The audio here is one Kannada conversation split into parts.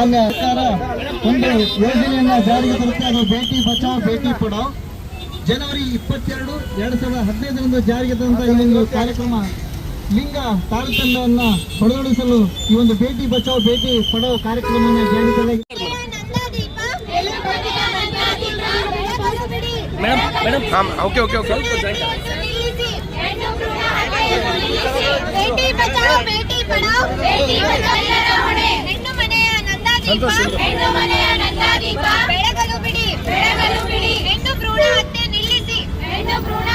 ಮಾನ್ಯ ಸರ್ಕಾರ ಒಂದು ಯೋಜನೆಯನ್ನ ಜಾರಿಗೆ ತರುತ್ತೆ ಅದು ಬೇಟಿ ಬಚಾವ್ ಬೇಟಿ ಪಡಾವ್ ಜನವರಿ ಇಪ್ಪತ್ತೆರಡು ಎರಡ್ ಸಾವಿರದ ಹದಿನೈದರಿಂದ ಜಾರಿಗೆ ತಂದ ಈ ಒಂದು ಕಾರ್ಯಕ್ರಮ ಲಿಂಗ ತಾರತಮ್ಯವನ್ನು ಹೊರಡಿಸಲು ಈ ಒಂದು ಬೇಟಿ ಬಚಾವ್ ಬೇಟಿ ಪಡಾವ್ ಕಾರ್ಯಕ್ರಮವನ್ನು ಜಾರಿಗೆ ತಂದ ಬೆಳಗಲು ಬಿಡಿ. ಬೆಳಗಲು ಬಿಡಿ. ಹೆಣ್ಣು ಭ್ರೂಣ ಹತ್ಯೆ ನಿಲ್ಲಿಸಿ. ಹೆಣ್ಣು ಭ್ರೂಣ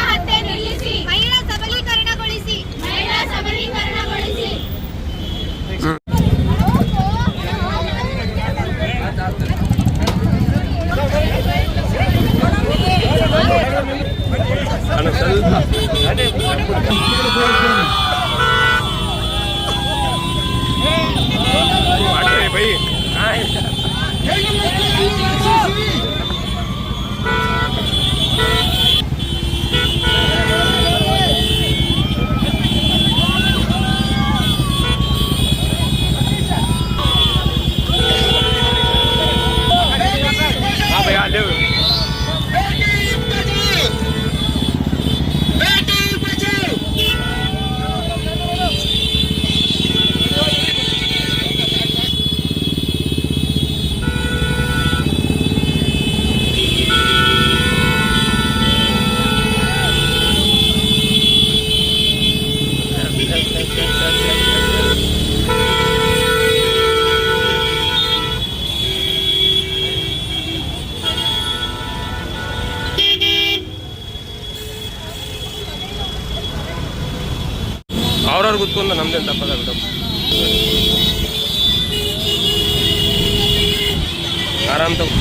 ನಮ್ದೇನು ತಪ್ಪದ ಮೇಡಮ್ ಆರಾಮ್ ತಗೋ.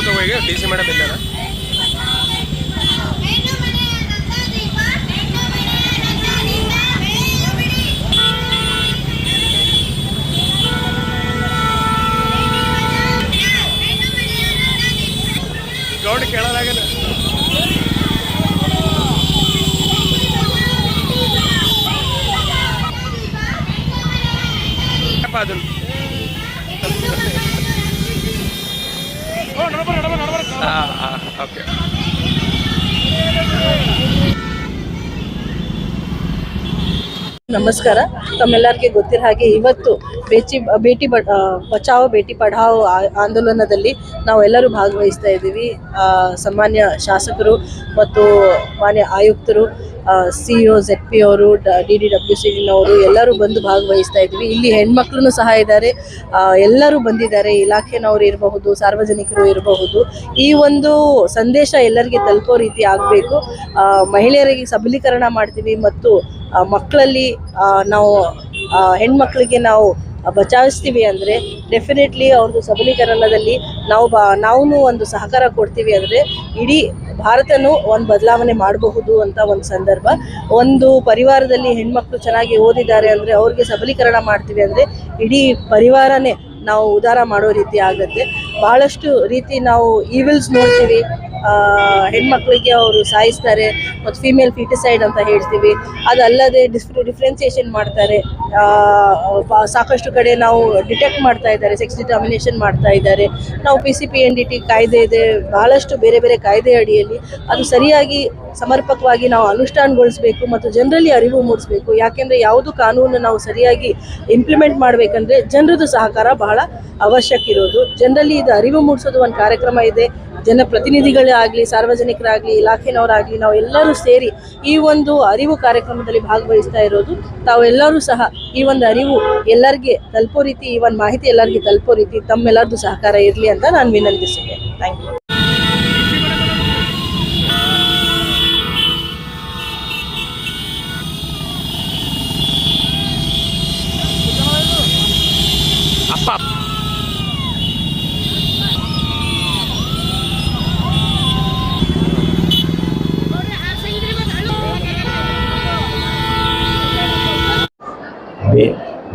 ತಗೋ ಈಗ ಡಿ ಸಿ ಮೇಡಮ್ ಇದ್ದಾರ ನಮಸ್ಕಾರ. ತಮ್ಮೆಲ್ಲರಿಗೆ ಗೊತ್ತಿರೋ ಹಾಗೆ ಇವತ್ತು ಬೇಚಿ ಬೇಟಿ ಬಚಾವೋ, ಬೇಟಿ ಪಢಾವೋ ಆಂದೋಲನದಲ್ಲಿ ನಾವೆಲ್ಲರೂ ಭಾಗವಹಿಸ್ತಾ ಇದ್ದೀವಿ. ಸಾಮಾನ್ಯ ಶಾಸಕರು ಮತ್ತು ಮಾನ್ಯ ಆಯುಕ್ತರು ಸಿ ಒ ಜೆಡ್ ಪಿ ಅವರು, ಡಿ ಡಿ ಡಬ್ಲ್ಯೂ ಸಿ ಡಿನವರು ಎಲ್ಲರೂ ಬಂದು ಭಾಗವಹಿಸ್ತಾ ಇದ್ದೀವಿ. ಇಲ್ಲಿ ಹೆಣ್ಮಕ್ಳು ಸಹ ಇದ್ದಾರೆ. ಎಲ್ಲರೂ ಬಂದಿದ್ದಾರೆ. ಇಲಾಖೆನವರು ಇರಬಹುದು, ಸಾರ್ವಜನಿಕರು ಇರಬಹುದು. ಈ ಒಂದು ಸಂದೇಶ ಎಲ್ಲರಿಗೆ ತಲುಪೋ ರೀತಿ ಆಗಬೇಕು. ಮಹಿಳೆಯರಿಗೆ ಸಬಲೀಕರಣ ಮಾಡ್ತೀವಿ ಮತ್ತು ಮಕ್ಕಳಲ್ಲಿ ನಾವು ಹೆಣ್ಮಕ್ಳಿಗೆ ನಾವು ಬಚಾಯಿಸ್ತೀವಿ ಅಂದರೆ ಡೆಫಿನೆಟ್ಲಿ ಅವ್ರದ್ದು ಸಬಲೀಕರಣದಲ್ಲಿ ನಾವು ಬಾ ನಾವು ಒಂದು ಸಹಕಾರ ಕೊಡ್ತೀವಿ ಅಂದರೆ ಇಡೀ ಭಾರತನೂ ಒಂದು ಬದಲಾವಣೆ ಮಾಡಬಹುದು ಅಂತ ಒಂದು ಸಂದರ್ಭ. ಒಂದು ಪರಿವಾರದಲ್ಲಿ ಹೆಣ್ಮಕ್ಳು ಚೆನ್ನಾಗಿ ಓದಿದ್ದಾರೆ ಅಂದರೆ ಅವ್ರಿಗೆ ಸಬಲೀಕರಣ ಮಾಡ್ತೀವಿ ಅಂದರೆ ಇಡೀ ಪರಿವಾರನೇ ನಾವು ಉದ್ಧಾರ ಮಾಡೋ ರೀತಿ ಆಗುತ್ತೆ. ಭಾಳಷ್ಟು ರೀತಿ ನಾವು ಈವಿಲ್ಸ್ ನೋಡ್ತೀವಿ. ಹೆಣ್ಮಕ್ಳಿಗೆ ಅವರು ಸಾಯಿಸ್ತಾರೆ ಮತ್ತು ಫಿಮೇಲ್ ಫಿಟಿಸೈಡ್ ಅಂತ ಹೇಳ್ತೀವಿ. ಅದಲ್ಲದೆ ಡಿಸ್ ಡಿಫ್ರೆನ್ಸಿಯೇಷನ್ ಮಾಡ್ತಾರೆ. ಸಾಕಷ್ಟು ಕಡೆ ನಾವು ಡಿಟೆಕ್ಟ್ ಮಾಡ್ತಾ ಇದ್ದಾರೆ ಸೆಕ್ಸ್ ಡಿಟಾಮಿನೇಷನ್ ಮಾಡ್ತಾ ಇದ್ದಾರೆ. ನಾವು P C P N D T ಕಾಯ್ದೆ ಇದೆ, ಬಹಳಷ್ಟು ಬೇರೆ ಬೇರೆ ಕಾಯ್ದೆ ಅಡಿಯಲ್ಲಿ. ಅದು ಸರಿಯಾಗಿ ಸಮರ್ಪಕವಾಗಿ ನಾವು ಅನುಷ್ಠಾನಗೊಳಿಸಬೇಕು ಮತ್ತು ಜನರಲ್ಲಿ ಅರಿವು ಮೂಡಿಸಬೇಕು. ಯಾಕೆಂದರೆ ಯಾವುದು ಕಾನೂನು ನಾವು ಸರಿಯಾಗಿ ಇಂಪ್ಲಿಮೆಂಟ್ ಮಾಡಬೇಕಂದ್ರೆ ಜನರದ್ದು ಸಹಕಾರ ಬಹಳ ಅವಶ್ಯಕ ಇರೋದು. ಜನರಲ್ಲಿ ಇದು ಅರಿವು ಮೂಡಿಸೋದು ಒಂದು ಕಾರ್ಯಕ್ರಮ ಇದೆ. ಜನಪ್ರತಿನಿಧಿಗಳೇ ಆಗಲಿ ಸಾರ್ವಜನಿಕರಾಗಲಿ, ಇಲಾಖೆನವರಾಗಲಿ ನಾವು ಎಲ್ಲರೂ ಸೇರಿ ಈ ಒಂದು ಅರಿವು ಕಾರ್ಯಕ್ರಮದಲ್ಲಿ ಭಾಗವಹಿಸ್ತಾ ಇರೋದು. ತಾವೆಲ್ಲರೂ ಸಹ ಈ ಒಂದು ಅರಿವು ಎಲ್ಲರಿಗೆ ತಲುಪೋ ರೀತಿ, ಈ ಒಂದು ಮಾಹಿತಿ ಎಲ್ಲರಿಗೆ ತಲುಪೋ ರೀತಿ ತಮ್ಮೆಲ್ಲರದ್ದು ಸಹಕಾರ ಇರಲಿ ಅಂತ ನಾನು ವಿನಂತಿಸಿದ್ದೇನೆ ಥ್ಯಾಂಕ್ ಯು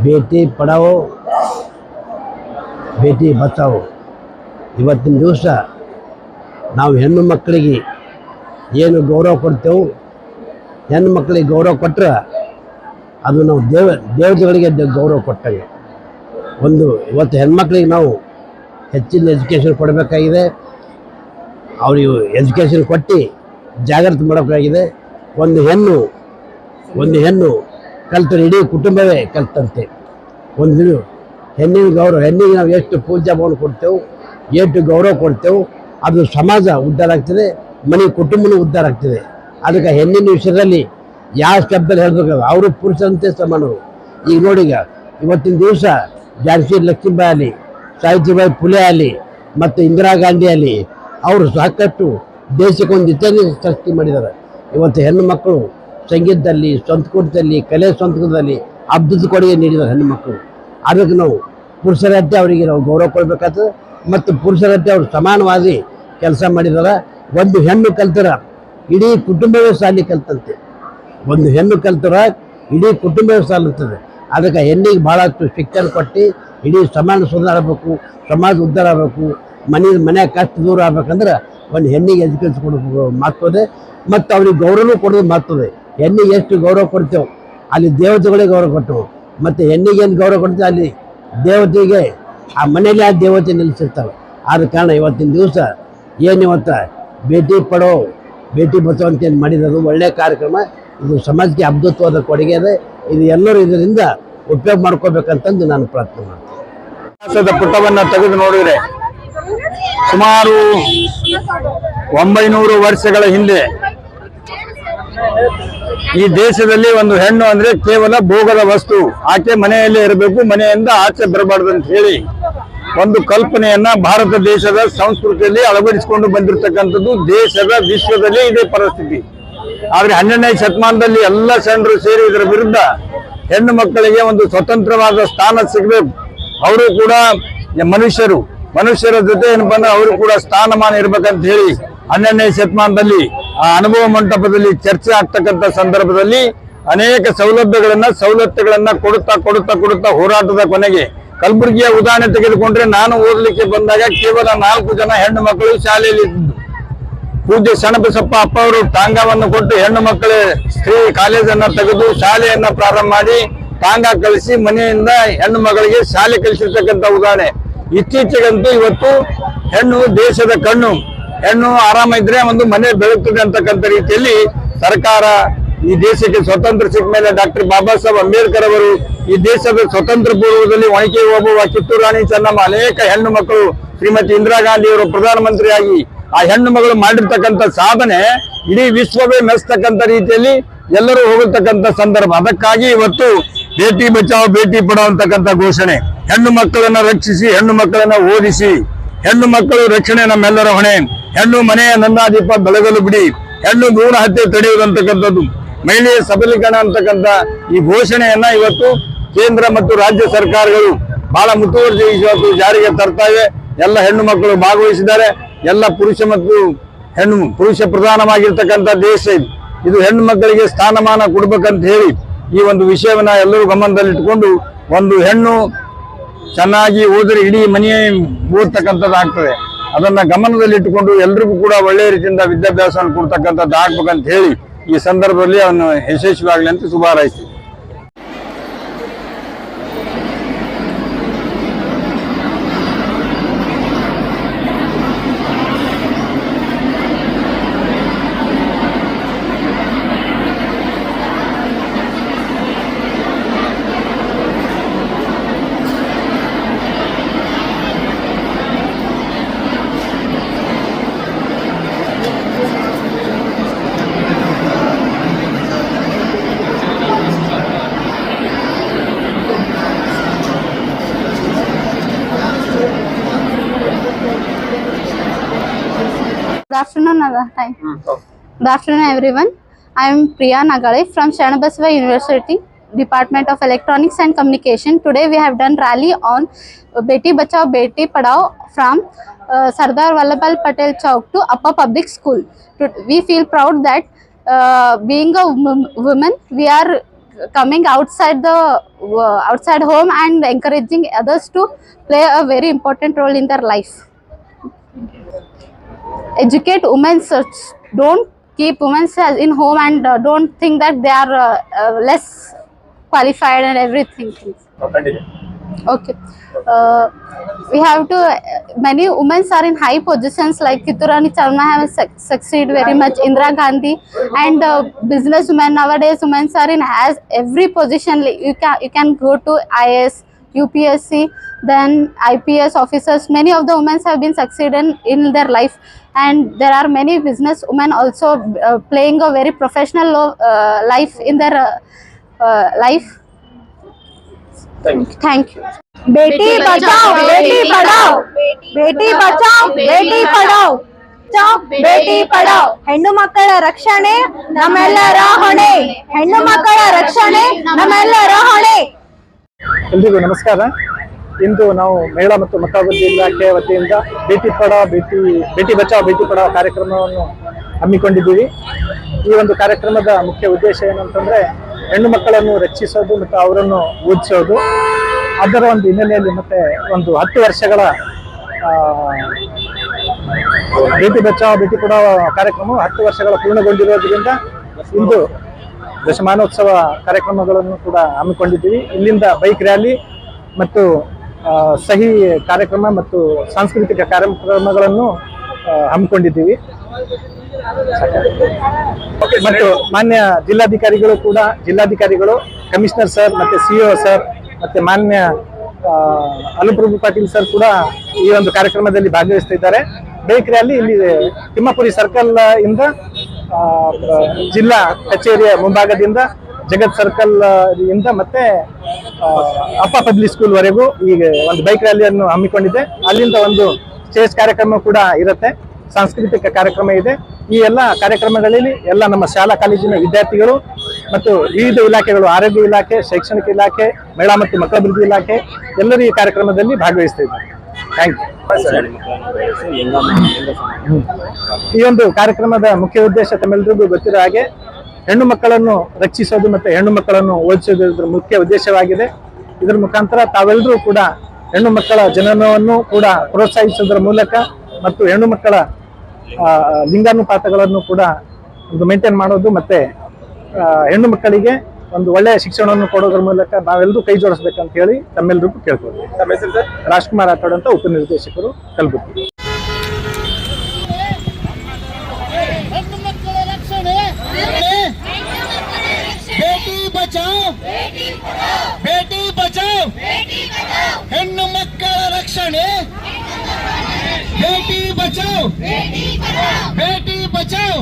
ಬೇಟಿ ಪಡಾವೋ ಬೇಟಿ ಬಚಾವೋ ಇವತ್ತಿನ ದಿವಸ ನಾವು ಹೆಣ್ಣು ಮಕ್ಕಳಿಗೆ ಏನು ಗೌರವ ಕೊಡ್ತೇವೆ, ಹೆಣ್ಣು ಮಕ್ಕಳಿಗೆ ಗೌರವ ಕೊಟ್ಟರೆ ಅದು ನಾವು ದೇವ, ದೇವತೆಗಳಿಗೆ ಗೌರವ ಕೊಟ್ಟಂಗೆ. ಒಂದು ಇವತ್ತು ಹೆಣ್ಮಕ್ಳಿಗೆ ನಾವು ಹೆಚ್ಚಿನ ಎಜುಕೇಷನ್ ಕೊಡಬೇಕಾಗಿದೆ. ಅವರಿಗೆ ಎಜುಕೇಷನ್ ಕೊಟ್ಟು ಜಾಗೃತಿ ಮಾಡಬೇಕಾಗಿದೆ. ಒಂದು ಹೆಣ್ಣು ಒಂದು ಹೆಣ್ಣು ಕಲ್ತರೆ, ಇಡೀ ಕುಟುಂಬವೇ ಕಲ್ತಂತೆ. ಒಂದು ಹೆಣ್ಣಿನ ಗೌರವ, ಹೆಣ್ಣಿಗೆ ನಾವು ಎಷ್ಟು ಪೂಜೆ ಮಾಡಿ ಕೊಡ್ತೇವೆ, ಎಷ್ಟು ಗೌರವ ಕೊಡ್ತೇವೆ, ಅದು ಸಮಾಜ ಉದ್ಧಾರ ಆಗ್ತದೆ, ಮನೆ ಕುಟುಂಬನೂ ಉದ್ಧಾರ ಆಗ್ತದೆ. ಅದಕ್ಕೆ ಹೆಣ್ಣಿನ ವಿಷಯದಲ್ಲಿ ಯಾವ ಶಬ್ದಲ್ಲಿ ಹೇಳಬೇಕು ಅವರು ಪುರುಷರಂತೆ ಸಮಾನರು. ಈಗ ನೋಡಿ ಈಗ ಇವತ್ತಿನ ದಿವಸ ಜಾರ್ಸಿ ಲಕ್ಷ್ಮೀಬಾಯಿ ಆಗಲಿ, ಸಾವಿತ್ರಿಬಾಯಿ ಫುಲೆ ಆಗಲಿ, ಮತ್ತು ಇಂದಿರಾ ಗಾಂಧಿ ಆಗಲಿ, ಅವರು ಸಾಕಷ್ಟು ದೇಶಕ್ಕೆ ಒಂದು ಇತ್ಯಾದಿ ಸೃಷ್ಟಿ ಮಾಡಿದ್ದಾರೆ. ಇವತ್ತು ಹೆಣ್ಣು ಮಕ್ಕಳು ಸಂಗೀತದಲ್ಲಿ ಸ್ವಂತಕೂಟದಲ್ಲಿ ಕಲೆ ಸ್ವಂತಕದಲ್ಲಿ ಹಬ್ಬದ ಕೊಡುಗೆ ನೀಡಿದ್ದಾರೆ ಹೆಣ್ಣು ಮಕ್ಕಳು. ಅದಕ್ಕೆ ನಾವು ಪುರುಷರಂತೆ ಅವರಿಗೆ ನಾವು ಗೌರವ ಕೊಡಬೇಕಾಗ್ತದೆ. ಮತ್ತು ಪುರುಷರಂತೆ ಅವರು ಸಮಾನವಾಗಿ ಕೆಲಸ ಮಾಡಿದಾರೆ. ಒಂದು ಹೆಣ್ಣು ಕಲ್ತರ ಇಡೀ ಕುಟುಂಬವೇ ಸಾಲಿ ಕಲ್ತಂತೆ. ಒಂದು ಹೆಣ್ಣು ಕಲ್ತರ ಇಡೀ ಕುಟುಂಬವೇ ಸಾಲುತ್ತದೆ. ಅದಕ್ಕೆ ಹೆಣ್ಣಿಗೆ ಭಾಳಷ್ಟು ಶಿಕ್ಷಣ ಕೊಟ್ಟು ಇಡೀ ಸಮಾನ ಸುಧಾರಬೇಕು ಸಮಾಜ ಉದ್ಧಾರ ಆಗಬೇಕು, ಮನೆ ಮನೆ ಕಷ್ಟ ದೂರ ಆಗ್ಬೇಕಂದ್ರೆ ಒಂದು ಹೆಣ್ಣಿಗೆ ಎಜುಕೇಶನ್ ಕೊಡಬೇಕು ಮಾಡ್ತದೆ ಮತ್ತು ಅವ್ರಿಗೆ ಗೌರವ ಕೊಡೋದು ಮಾಡ್ತದೆ ಹೆಣ್ಣಿಗೆ ಎಷ್ಟು ಗೌರವ ಕೊಡ್ತೇವೆ ಅಲ್ಲಿ ದೇವತೆಗಳಿಗೆ ಗೌರವ ಕೊಟ್ಟು, ಮತ್ತು ಹೆಣ್ಣಿಗೆ ಏನು ಗೌರವ ಕೊಡ್ತೀವಿ ಅಲ್ಲಿ? ದೇವತೆಗೆ, ಆ ಮನೆಯಲ್ಲಿ ಆ ದೇವತೆ ನಿಲ್ಲಿಸಿರ್ತಾವೆ ಆದ ಕಾರಣ ಇವತ್ತಿನ ದಿವಸ ಏನು ಇವತ್ತು? ಭೇಟಿ ಪಡೋ, ಭೇಟಿ ಬಚಾವ್ ಅಂತ ಏನು ಮಾಡಿರೋದು ಒಳ್ಳೆಯ ಕಾರ್ಯಕ್ರಮ. ಇದು ಸಮಾಜಕ್ಕೆ ಅಬ್ದುತ್ವದ ಕೊಡುಗೆ ಇದೆ. ಇದು ಎಲ್ಲರೂ ಇದರಿಂದ ಉಪಯೋಗ ಮಾಡ್ಕೋಬೇಕಂತಂದು ನಾನು ಪ್ರಾರ್ಥನೆ ಮಾಡ್ತೀನಿ. ಪುಟವನ್ನ ತೆಗೆದು ನೋಡಿದ್ರೆ, ಸುಮಾರು ಒಂಬೈನೂರು ವರ್ಷಗಳ ಹಿಂದೆ ಈ ದೇಶದಲ್ಲಿ ಒಂದು ಹೆಣ್ಣು ಅಂದ್ರೆ ಕೇವಲ ಭೋಗದ ವಸ್ತು. ಆಕೆ ಮನೆಯಲ್ಲೇ ಇರಬೇಕು, ಮನೆಯಿಂದ ಆಚೆ ಬರಬಾರ್ದು ಅಂತ ಹೇಳಿ ಒಂದು ಕಲ್ಪನೆಯನ್ನ ಭಾರತ ದೇಶದ ಸಂಸ್ಕೃತಿಯಲ್ಲಿ ಅಳವಡಿಸಿಕೊಂಡು ಬಂದಿರತಕ್ಕಂಥದ್ದು ದೇಶದ ವಿಶ್ವದಲ್ಲಿ ಇದೇ ಪರಿಸ್ಥಿತಿ. ಆದ್ರೆ ಹನ್ನೆರಡನೇ ಶತಮಾನದಲ್ಲಿ ಎಲ್ಲ ಜನರು ಸೇರಿ ಇದರ ವಿರುದ್ಧ ಹೆಣ್ಣು ಮಕ್ಕಳಿಗೆ ಒಂದು ಸ್ವತಂತ್ರವಾದ ಸ್ಥಾನ ಸಿಗಬೇಕು. ಅವರು ಕೂಡ ಮನುಷ್ಯರು. ಮನುಷ್ಯರ ಜೊತೆ ಏನಪ್ಪ ಅವರು ಕೂಡ ಸ್ಥಾನಮಾನ ಇರ್ಬೇಕಂತ ಹೇಳಿ ಹನ್ನೆರಡನೇ ಶತಮಾನದಲ್ಲಿ ಆ ಅನುಭವ ಮಂಟಪದಲ್ಲಿ ಚರ್ಚೆ ಆಗ್ತಕ್ಕಂಥ ಸಂದರ್ಭದಲ್ಲಿ ಅನೇಕ ಸೌಲಭ್ಯಗಳನ್ನ, ಸವಲತ್ತುಗಳನ್ನ ಕೊಡುತ್ತಾ ಕೊಡುತ್ತಾ ಕೊಡುತ್ತಾ ಹೋರಾಟದ ಕೊನೆಗೆ ಕಲಬುರಗಿಯ ಉದಾಹರಣೆ ತೆಗೆದುಕೊಂಡ್ರೆ ನಾನು ಓದಲಿಕ್ಕೆ ಬಂದಾಗ ಕೇವಲ ನಾಲ್ಕು ಜನ ಹೆಣ್ಣು ಮಕ್ಕಳು ಶಾಲೆಯಲ್ಲಿ ಪೂಜೆ ಪೂಜ್ಯ ಶರಣಬಸಪ್ಪ ಅಪ್ಪ ಅವರು ಟಾಂಗಾವನ್ನು ಕೊಟ್ಟು ಹೆಣ್ಣು ಮಕ್ಕಳೇ ಸ್ತ್ರೀ ಕಾಲೇಜನ್ನ ತೆಗೆದು ಶಾಲೆಯನ್ನ ಪ್ರಾರಂಭ ಮಾಡಿ ಟಾಂಗಾ ಕಳಿಸಿ ಮನೆಯಿಂದ ಹೆಣ್ಣು ಮಗಳಿಗೆ ಶಾಲೆ ಕಲಿಸಿರ್ತಕ್ಕಂಥ ಉದಾಹರಣೆ. ಇತ್ತೀಚೆಗಂತೂ ಇವತ್ತು ಹೆಣ್ಣು ದೇಶದ ಕಣ್ಣು ಹೆಣ್ಣು ಆರಾಮ ಇದ್ರೆ ಒಂದು ಮನೆ ಬೆಳಗ್ತದೆ ಅಂತಕ್ಕಂಥ ರೀತಿಯಲ್ಲಿ ಸರ್ಕಾರ ಈ ದೇಶಕ್ಕೆ ಸ್ವತಂತ್ರ ಸಿಕ್ಕ ಮೇಲೆ ಡಾಕ್ಟರ್ ಬಾಬಾ ಸಾಹೇಬ್ ಅಂಬೇಡ್ಕರ್ ಅವರು ಈ ದೇಶದ ಸ್ವತಂತ್ರ ಪೂರ್ವದಲ್ಲಿ ಒಣಕೆ ಓಬವ್ವ ಕಿತ್ತೂರು ರಾಣಿ ಚೆನ್ನಮ್ಮ ಅನೇಕ ಹೆಣ್ಣು ಮಕ್ಕಳು ಶ್ರೀಮತಿ ಇಂದಿರಾ ಗಾಂಧಿ ಅವರು ಪ್ರಧಾನಮಂತ್ರಿಯಾಗಿ ಆ ಹೆಣ್ಣು ಮಗಳು ಮಾಡಿರ್ತಕ್ಕಂಥ ಸಾಧನೆ ಇಡೀ ವಿಶ್ವವೇ ಮೆಚ್ಚತಕ್ಕಂಥ ರೀತಿಯಲ್ಲಿ ಎಲ್ಲರೂ ಹೋಗತಕ್ಕಂಥ ಸಂದರ್ಭ. ಅದಕ್ಕಾಗಿ ಇವತ್ತು ಭೇಟಿ ಬಚಾವ್ ಭೇಟಿ ಪಡೋ ಅಂತಕ್ಕಂಥ ಘೋಷಣೆ. ಹೆಣ್ಣು ಮಕ್ಕಳನ್ನ ರಕ್ಷಿಸಿ, ಹೆಣ್ಣು ಮಕ್ಕಳನ್ನ ಓದಿಸಿ. ಹೆಣ್ಣು ಮಕ್ಕಳು ರಕ್ಷಣೆ ನಮ್ಮೆಲ್ಲರ ಹೊಣೆ. ಹೆಣ್ಣು ಮನೆಯ ನಂದಾದೀಪ ಬೆಳಗಲು ಬಿಡಿ. ಹೆಣ್ಣು ಭ್ರೂಣ ಹತ್ಯೆ ತಡೆಯುವುದಂತಕ್ಕಂಥದ್ದು ಮಹಿಳೆಯ ಸಬಲೀಕರಣ ಅಂತಕ್ಕಂಥ ಈ ಘೋಷಣೆಯನ್ನ ಇವತ್ತು ಕೇಂದ್ರ ಮತ್ತು ರಾಜ್ಯ ಸರ್ಕಾರಗಳು ಬಹಳ ಮುತುವರ್ಜಿ ಇವತ್ತು ಜಾರಿಗೆ ತರ್ತಾ ಇವೆ. ಎಲ್ಲ ಹೆಣ್ಣು ಮಕ್ಕಳು ಭಾಗವಹಿಸಿದ್ದಾರೆ. ಎಲ್ಲ ಪುರುಷ ಮತ್ತು ಹೆಣ್ಣು ಪುರುಷ ಪ್ರಧಾನವಾಗಿರ್ತಕ್ಕಂಥ ದೇಶ ಇದು. ಇದು ಹೆಣ್ಣು ಮಕ್ಕಳಿಗೆ ಸ್ಥಾನಮಾನ ಕೊಡ್ಬೇಕಂತ ಹೇಳಿ ಈ ಒಂದು ವಿಷಯವನ್ನ ಎಲ್ಲರೂ ಗಮನದಲ್ಲಿಟ್ಟುಕೊಂಡು ಒಂದು ಹೆಣ್ಣು ಚೆನ್ನಾಗಿ ಓದಿದ್ರೆ ಇಡೀ ಮನೆಯೇ ಆಗ್ತದೆ. ಅದನ್ನ ಗಮನದಲ್ಲಿಟ್ಟುಕೊಂಡು ಎಲ್ರಿಗೂ ಕೂಡ ಒಳ್ಳೆಯ ರೀತಿಯಿಂದ ವಿದ್ಯಾಭ್ಯಾಸವನ್ನು ಕೊಡ್ತಕ್ಕಂಥದ್ದು ಆಗ್ಬೇಕಂತ ಹೇಳಿ ಈ ಸಂದರ್ಭದಲ್ಲಿ ಅವನು ಯಶಸ್ವಿಯಾಗಲಿ ಅಂತ ಶುಭ Hmm, Good afternoon, everyone. I am Priya Nagale from Shanabaswa University. Department of Electronics and Communication. Today we have done rally on Beti Bachao Beti Padao from uh, Sardar Vallabhbhai Patel Chowk to Upper Public School. We feel proud that uh, being a woman, we are coming outside the uh, outside home and encouraging others to play a very important role in their life educate women don't keep women as in home and uh, don't think that they are uh, uh, less qualified and everything. Okay. Uh, we have to, many women are in high positions like Kiturani Chalma have suc- succeed very much, Indira Gandhi and uh, business women nowadays women are in as every position like you can you can go to IS, UPSC, then IPS officers. Many of the women have been succeeding in their life and there are many business women also uh, playing a very professional lo- uh, life in their uh, uh, life. Thank you. ಬೇಟಿ ಬಚಾವ್ ಬೇಟಿ ಪಡಾವ್ ಬೇಟಿ ಬಚಾವ್ ಬೇಟಿ ಪಡಾವ್ ಬಚಾವ್, ಬೇಟಿ ಪಡಾವ್ ಹೆಣ್ಣು ಮಕ್ಕಳ ರಕ್ಷಣೆ ನಮ್ಮೆಲ್ಲರ ಹೊಣೆ ಹೆಣ್ಣು ಮಕ್ಕಳ ರಕ್ಷಣೆ ನಮ್ಮೆಲ್ಲರ ಹೊಣೆ ಎಲ್ರಿಗೂ ನಮಸ್ಕಾರ. ಇಂದು ನಾವು ಮಹಿಳಾ ಮತ್ತು ಮಕ್ಕಳಾಭಿವೃದ್ಧಿ ಇಲಾಖೆ ವತಿಯಿಂದ ಭೇಟಿ ಪಡ ಭೇಟಿ ಭೇಟಿ ಬಚಾವ್ ಭೇಟಿ ಪಡಾವ್ ಕಾರ್ಯಕ್ರಮವನ್ನು ಹಮ್ಮಿಕೊಂಡಿದ್ದೀವಿ. ಈ ಒಂದು ಕಾರ್ಯಕ್ರಮದ ಮುಖ್ಯ ಉದ್ದೇಶ ಏನಂತಂದ್ರೆ ಹೆಣ್ಣು ಮಕ್ಕಳನ್ನು ರಕ್ಷಿಸೋದು ಮತ್ತು ಅವರನ್ನು ಓದಿಸೋದು. ಅದರ ಒಂದು ಹಿನ್ನೆಲೆಯಲ್ಲಿ ಮತ್ತೆ ಒಂದು ಹತ್ತು ವರ್ಷಗಳ ಭೇಟಿ ಬಚಾವ್ ಭೇಟಿ ಪಡಾವ್ ಕಾರ್ಯಕ್ರಮ ಹತ್ತು ವರ್ಷಗಳ ಪೂರ್ಣಗೊಂಡಿರೋದ್ರಿಂದ ಇಂದು ದಶಮಾನೋತ್ಸವ ಕಾರ್ಯಕ್ರಮಗಳನ್ನು ಕೂಡ ಹಮ್ಮಿಕೊಂಡಿದ್ದೀವಿ. ಇಲ್ಲಿಂದ ಬೈಕ್ ರ್ಯಾಲಿ ಮತ್ತು ಸಹಿ ಕಾರ್ಯಕ್ರಮ ಮತ್ತು ಸಾಂಸ್ಕೃತಿಕ ಕಾರ್ಯಕ್ರಮಗಳನ್ನು ಹಮ್ಮಿಕೊಂಡಿದ್ದೀವಿ. ಮತ್ತು ಮಾನ್ಯ ಜಿಲ್ಲಾಧಿಕಾರಿಗಳು ಕೂಡ ಜಿಲ್ಲಾಧಿಕಾರಿಗಳು ಕಮಿಷನರ್ ಸರ್ ಮತ್ತೆ ಒ ಸರ್ ಮತ್ತೆ ಮಾನ್ಯ ಅಲುಪ್ರಭು ಅನುಪ್ರಭು ಪಾಟೀಲ್ ಸರ್ ಕೂಡ ಈ ಒಂದು ಕಾರ್ಯಕ್ರಮದಲ್ಲಿ ಭಾಗವಹಿಸ್ತಿದ್ದಾರೆ ಬೈಕ್ ರ್ಯಾಲಿ ಇಲ್ಲಿ ತಿಮ್ಮಪುರಿ ಸರ್ಕಲ್ ಇಂದ ಜಿಲ್ಲಾ ಕಚೇರಿಯ ಮುಂಭಾಗದಿಂದ ಜಗತ್ ಸರ್ಕಲ್ ಇಂದ ಮತ್ತೆ ಅಪ್ಪ ಪಬ್ಲಿಕ್ ಸ್ಕೂಲ್ ವರೆಗೂ ಈಗ ಒಂದು ಬೈಕ್ ರ್ಯಾಲಿಯನ್ನು ಹಮ್ಮಿಕೊಂಡಿದೆ. ಅಲ್ಲಿಂದ ಒಂದು ಸ್ಟೇಜ್ ಕಾರ್ಯಕ್ರಮ ಕೂಡ ಇರುತ್ತೆ. ಸಾಂಸ್ಕೃತಿಕ ಕಾರ್ಯಕ್ರಮ ಇದೆ. ಈ ಎಲ್ಲ ಕಾರ್ಯಕ್ರಮಗಳಲ್ಲಿ ಎಲ್ಲ ನಮ್ಮ ಶಾಲಾ, ಕಾಲೇಜಿನ ವಿದ್ಯಾರ್ಥಿಗಳು ಮತ್ತು ವಿವಿಧ ಇಲಾಖೆಗಳು, ಆರೋಗ್ಯ ಇಲಾಖೆ, ಶೈಕ್ಷಣಿಕ ಇಲಾಖೆ, ಮಹಿಳಾ ಮತ್ತು ಮಕ್ಕಳ ಅಭಿವೃದ್ಧಿ ಇಲಾಖೆ ಎಲ್ಲರೂ ಈ ಕಾರ್ಯಕ್ರಮದಲ್ಲಿ ಭಾಗವಹಿಸ್ತಾ ಥ್ಯಾಂಕ್ ಯು ಈ ಒಂದು ಕಾರ್ಯಕ್ರಮದ ಮುಖ್ಯ ಉದ್ದೇಶ ತಮ್ಮೆಲ್ಲರಿಗೂ ಗೊತ್ತಿರೋ ಹಾಗೆ ಹೆಣ್ಣು ಮಕ್ಕಳನ್ನು ರಕ್ಷಿಸೋದು ಮತ್ತೆ ಹೆಣ್ಣು ಮಕ್ಕಳನ್ನು ಓದಿಸೋದು ಮುಖ್ಯ ಉದ್ದೇಶವಾಗಿದೆ. ಇದರ ಮುಖಾಂತರ ತಾವೆಲ್ಲರೂ ಕೂಡ ಹೆಣ್ಣು ಮಕ್ಕಳ ಜನನವನ್ನು ಕೂಡ ಪ್ರೋತ್ಸಾಹಿಸೋದ್ರ ಮೂಲಕ ಮತ್ತು ಹೆಣ್ಣು ಮಕ್ಕಳ ಲಿಂಗಾನುಪಾತಗಳನ್ನು ಕೂಡ ಒಂದು ಮೇಂಟೈನ್ ಮಾಡೋದು ಮತ್ತೆ ಹೆಣ್ಣು ಮಕ್ಕಳಿಗೆ ಒಂದು ಒಳ್ಳೆಯ ಶಿಕ್ಷಣವನ್ನು ಕೊಡೋದ್ರ ಮೂಲಕ ನಾವೆಲ್ಲರೂ ಕೈ ಜೋಡಿಸ್ಬೇಕಂತ ಹೇಳಿ ತಮ್ಮೆಲ್ಲರಿಗೂ ಕೇಳ್ಕೊಳ್ತೀವಿ. ರಾಜ್ಕುಮಾರ್ ರಾಠೋಡ್ ಅಂತ ಉಪನಿರ್ದೇಶಕರು ಕಲಬುರಗಿ. ಹೆಣ್ಣು ಮಕ್ಕಳ ರಕ್ಷಣೆ ಬೇಟಿ ಬಚಾವ್ ಬೇಟಿ ಬಚಾವ್ ಹೆಣ್ಣು ಮಕ್ಕಳ ರಕ್ಷಣೆ ಬೇಟಿ ಬಚಾವ್ ಬೇಟಿ ಬಚಾವ್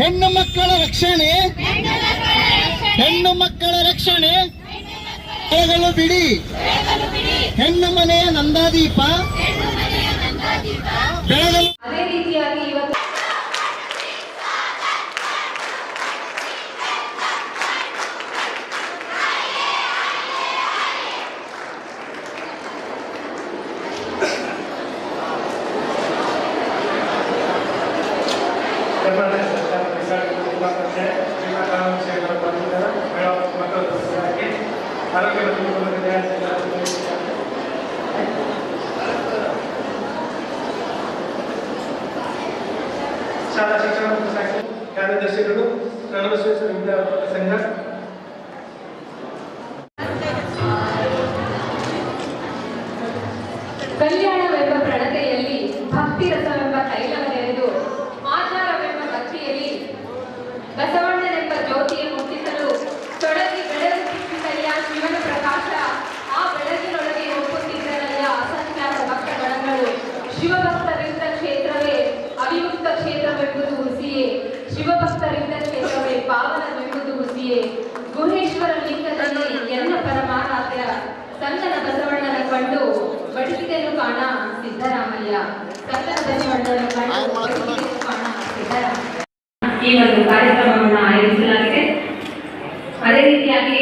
ಹೆಣ್ಣು ಮಕ್ಕಳ ರಕ್ಷಣೆ. ಹೆಣ್ಣು ಮಕ್ಕಳ ರಕ್ಷಣೆ. ಬಿಡಿ. ಹೆಣ್ಣು ಮನೆಯ ನಂದಾದೀಪ. ಬೆಳಗಲು ಅದೇ ರೀತಿಯಾಗಿ ಇವತ್ತು ಕರ್ನಾಟಕ ಸರ್ಕಾರ ಶಾಲಾ ಶಿಕ್ಷಣ ಮತ್ತು ಸಾಕ್ಷರ ಕಾರ್ಯದರ್ಶಿಗಳು ಕನ್ನಡ ವಿದ್ಯಾರ್ಥಿ ಸಂಘ ಈ ಒಂದು ಕಾರ್ಯಕ್ರಮವನ್ನು ಆಯೋಜಿಸಲಾಗಿದೆ. ಅದೇ ರೀತಿಯಾಗಿ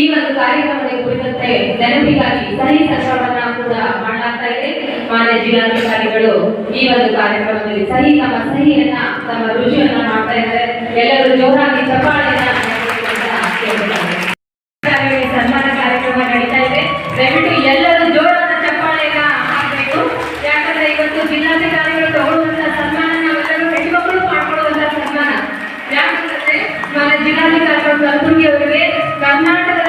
ಈ ಒಂದು ಕಾರ್ಯಕ್ರಮದ ಕುರಿತಂತೆ ನೆನಪಿಗಾಗಿ ಸಹಿ ಸಂಗ್ರಹವನ್ನ ಕೂಡ ಮಾಡಲಾಗ್ತಾ ಇದೆ. ಮಾನ್ಯ ಜಿಲ್ಲಾಧಿಕಾರಿಗಳು ಈ ಒಂದು ಕಾರ್ಯಕ್ರಮದಲ್ಲಿ ಸಹಿ ತಮ್ಮ ಸಹಿಯನ್ನ, ತಮ್ಮ ರುಚಿಯನ್ನ ಮಾಡ್ತಾ ಇದ್ದಾರೆ. ಎಲ್ಲರೂ ಜೋರಾಗಿ ಚಪ್ಪಾಳೆಯನ್ನ ಶ್ರೀರಾಮಿ ಕರ್ಕೊಂಡು ಕಲಬುರಗಿ ಅವರಿಗೆ ಕರ್ನಾಟಕ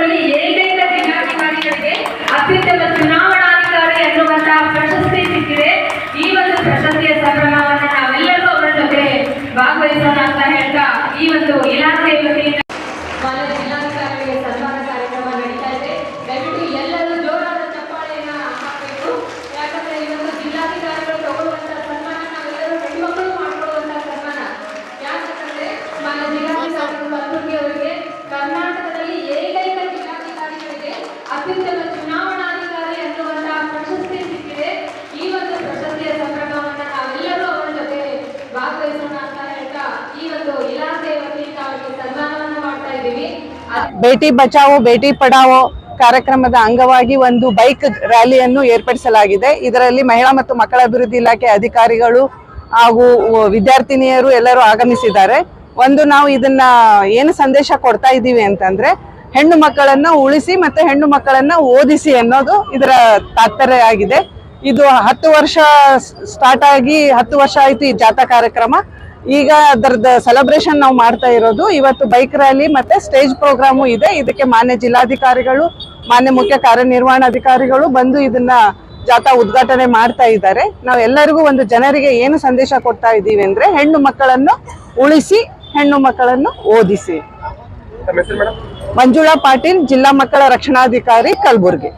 ಬೇಟಿ ಬಚಾವೋ, ಬೇಟಿ ಪಡಾವೋ ಕಾರ್ಯಕ್ರಮದ ಅಂಗವಾಗಿ ಒಂದು ಬೈಕ್ ರ್ಯಾಲಿಯನ್ನು ಏರ್ಪಡಿಸಲಾಗಿದೆ. ಇದರಲ್ಲಿ ಮಹಿಳಾ ಮತ್ತು ಮಕ್ಕಳ ಅಭಿವೃದ್ಧಿ ಇಲಾಖೆ ಅಧಿಕಾರಿಗಳು ಹಾಗೂ ವಿದ್ಯಾರ್ಥಿನಿಯರು ಎಲ್ಲರೂ ಆಗಮಿಸಿದ್ದಾರೆ. ಒಂದು ನಾವು ಇದನ್ನ ಏನು ಸಂದೇಶ ಕೊಡ್ತಾ ಇದ್ದೀವಿ ಅಂತಂದ್ರೆ, ಹೆಣ್ಣು ಮಕ್ಕಳನ್ನ ಉಳಿಸಿ ಮತ್ತೆ ಹೆಣ್ಣು ಮಕ್ಕಳನ್ನ ಓದಿಸಿ ಅನ್ನೋದು ಇದರ ತಾತ್ಪರ್ಯ ಆಗಿದೆ. ಇದು ಹತ್ತು ವರ್ಷ ಸ್ಟಾರ್ಟ್ ಆಗಿ ಹತ್ತು ವರ್ಷ ಆಯ್ತು ಈ ಜಾಥಾ ಕಾರ್ಯಕ್ರಮ. ಈಗ ಅದರದ ಸೆಲೆಬ್ರೇಷನ್ ನಾವು ಮಾಡ್ತಾ ಇರೋದು. ಇವತ್ತು ಬೈಕ್ ರ್ಯಾಲಿ ಮತ್ತೆ ಸ್ಟೇಜ್ ಪ್ರೋಗ್ರಾಮು ಇದೆ. ಇದಕ್ಕೆ ಮಾನ್ಯ ಜಿಲ್ಲಾಧಿಕಾರಿಗಳು ಮಾನ್ಯ ಮುಖ್ಯ ಕಾರ್ಯನಿರ್ವಹಣಾಧಿಕಾರಿಗಳು ಬಂದು ಇದನ್ನ ಜಾಥಾ ಉದ್ಘಾಟನೆ ಮಾಡ್ತಾ ಇದ್ದಾರೆ. ನಾವು ಎಲ್ಲರಿಗೂ ಒಂದು ಜನರಿಗೆ ಏನು ಸಂದೇಶ ಕೊಡ್ತಾ ಇದ್ದೀವಿ ಅಂದ್ರೆ ಹೆಣ್ಣು ಮಕ್ಕಳನ್ನು ಉಳಿಸಿ ಹೆಣ್ಣು ಮಕ್ಕಳನ್ನು ಓದಿಸಿ. ಮಂಜುಳಾ ಪಾಟೀಲ್ ಜಿಲ್ಲಾ ಮಕ್ಕಳ ರಕ್ಷಣಾಧಿಕಾರಿ ಕಲಬುರಗಿ.